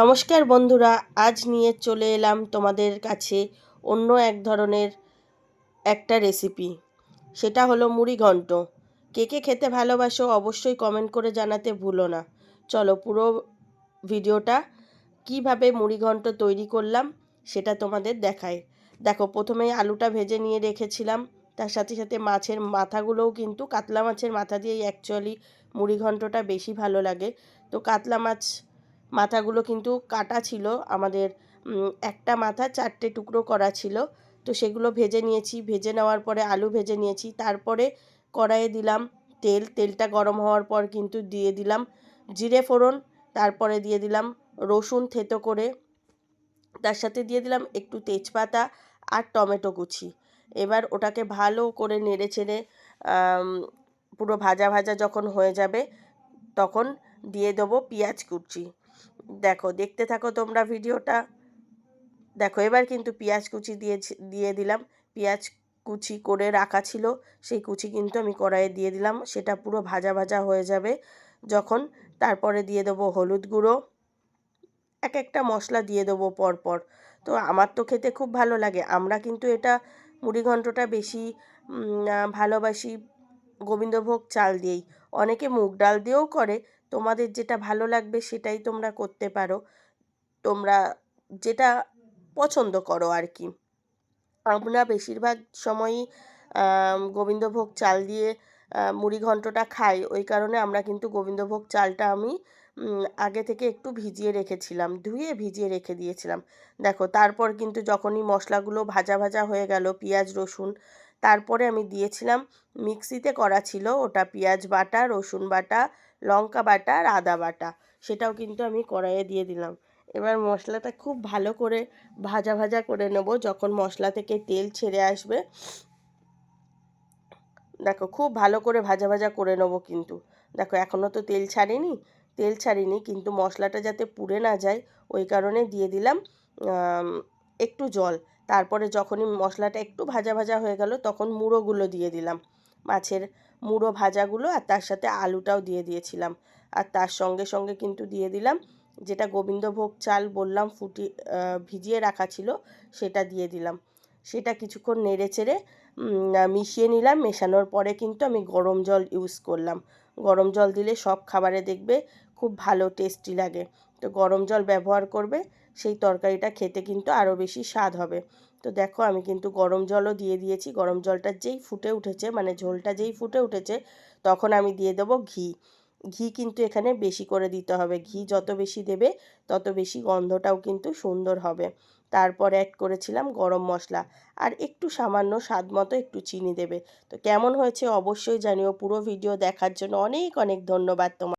নমস্কার বন্ধুরা, আজ নিয়ে চলে এলাম তোমাদের কাছে অন্য এক ধরনের একটা রেসিপি সেটা হলো মুড়ি ঘন্ট। কে কে খেতে ভালোবাসো অবশ্যই কমেন্ট করে জানাতে ভুলো না। চলো পুরো ভিডিওটা কীভাবে মুড়ি ঘন্ট তৈরি করলাম সেটা তোমাদের দেখায় দেখো, প্রথমেই আলুটা ভেজে নিয়ে রেখেছিলাম। তার সাথে সাথে মাছের মাথাগুলোও কিন্তু কাতলা মাছের মাথা দিয়েই অ্যাকচুয়ালি মুড়ি ঘন্টটা বেশি ভালো লাগে। তো কাতলা মাছ মাথাগুলো কিন্তু কাটা ছিল। আমাদের একটা মাথা চারটে টুকরো করা ছিল। তো সেগুলো ভেজে নিয়েছি। ভেজে নেওয়ার পরে আলু ভেজে নিয়েছি। তারপরে কড়াইয়ে দিলাম তেল। তেলটা গরম হওয়ার পর কিন্তু দিয়ে দিলাম জিরে ফোড়ন। তারপরে দিয়ে দিলাম রসুন থেতো করে। তার সাথে দিয়ে দিলাম একটু তেজপাতা আর টমেটো কুচি। এবার ওটাকে ভালো করে নেড়ে চেড়ে পুরো ভাজা ভাজা যখন হয়ে যাবে, তখন দিয়ে দেবো পেঁয়াজ কুচি। দেখো, দেখতে থাকো তোমরা ভিডিওটা। দেখো, এবার কিন্তু পেঁয়াজ কুচি দিয়ে দিয়ে দিলাম। পেঁয়াজ কুচি করে রাখা ছিল, সেই কুচি কিন্তু আমি কড়াইয়ে দিয়ে দিলাম। সেটা পুরো ভাজা ভাজা হয়ে যাবে। যখন তারপরে দিয়ে দেবো হলুদ গুঁড়ো। এক একটা মশলা দিয়ে দেবো পরপর। তো আমার তো খেতে খুব ভালো লাগে। আমরা কিন্তু এটা মুড়ি ঘন্টটা বেশি ভালোবাসি গোবিন্দভোগ চাল দিয়েই। অনেকে মুগ ডাল দিয়েও করে তোমাদের যেটা ভালো লাগবে সেটাই তোমরা করতে পারো। তোমরা যেটা পছন্দ করো আর কি আমরা বেশিরভাগ সময়ই গোবিন্দভোগ চাল দিয়ে মুড়ি ঘন্টটা খাই। ওই কারণে আমরা কিন্তু গোবিন্দভোগ চালটা আমি আগে থেকে একটু ভিজিয়ে রেখেছিলাম, ধুয়ে ভিজিয়ে রেখে দিয়েছিলাম। দেখো, তারপর কিন্তু যখনই মশলাগুলো ভাজা ভাজা হয়ে গেল, পেঁয়াজ, রসুন তারপরে আমি দিয়েছিলাম মিক্সিতে করা ছিল ওটা পেঁয়াজ বাটা, রসুন বাটা, লঙ্কা বাটা আর আদা বাটা। সেটাও কিন্তু আমি কড়াইয়ে দিয়ে দিলাম। এবার মশলাটা খুব ভালো করে ভাজা ভাজা করে নেব। যখন মশলা থেকে তেল ছেড়ে আসবে, দেখো খুব ভালো করে ভাজা ভাজা করে নেব কিন্তু। দেখো এখনও তো তেল ছাড়িনি তেল ছাড়িনি কিন্তু মশলাটা যাতে পুড়ে না যায়, ওই কারণে দিয়ে দিলাম একটু জল। তারপরে যখনই মশলাটা একটু ভাজা ভাজা হয়ে গেল, তখন মুড়োগুলো দিয়ে দিলাম। মাছের মুড়ো ভাজাগুলো আর তার সাথে আলুটাও দিয়ে দিয়েছিলাম। আর তার সঙ্গে সঙ্গে কিন্তু দিয়ে দিলাম যেটা গোবিন্দভোগ চাল বললাম ফুটি ভিজিয়ে রাখা ছিল সেটা দিয়ে দিলাম। সেটা কিছুক্ষণ নেড়ে চেড়ে মিশিয়ে নিলাম। মেশানোর পরে কিন্তু আমি গরম জল ইউজ করলাম। গরম জল দিলে সব খাবারে দেখবে খুব ভালো টেস্টি লাগে। তো গরম জল ব্যবহার করবে সেই তরকারিটা খেতে কিন্তু আরও বেশি স্বাদ হবে। তো দেখো আমি কিন্তু গরম জলও দিয়ে দিয়েছি। গরম জলটা যেই ফুটে উঠেছে মানে ঝোলটা যেই ফুটে উঠেছে, তখন আমি দিয়ে দেবো ঘি। ঘি কিন্তু এখানে বেশি করে দিতে হবে। ঘি যত বেশি দেবে, তত বেশি গন্ধটাও কিন্তু সুন্দর হবে। তারপর অ্যাড করেছিলাম গরম মশলা। আর একটু সামান্য স্বাদ মতো একটু চিনি দেবে। তো কেমন হয়েছে অবশ্যই জানিও। পুরো ভিডিও দেখার জন্য অনেক অনেক ধন্যবাদ তোমার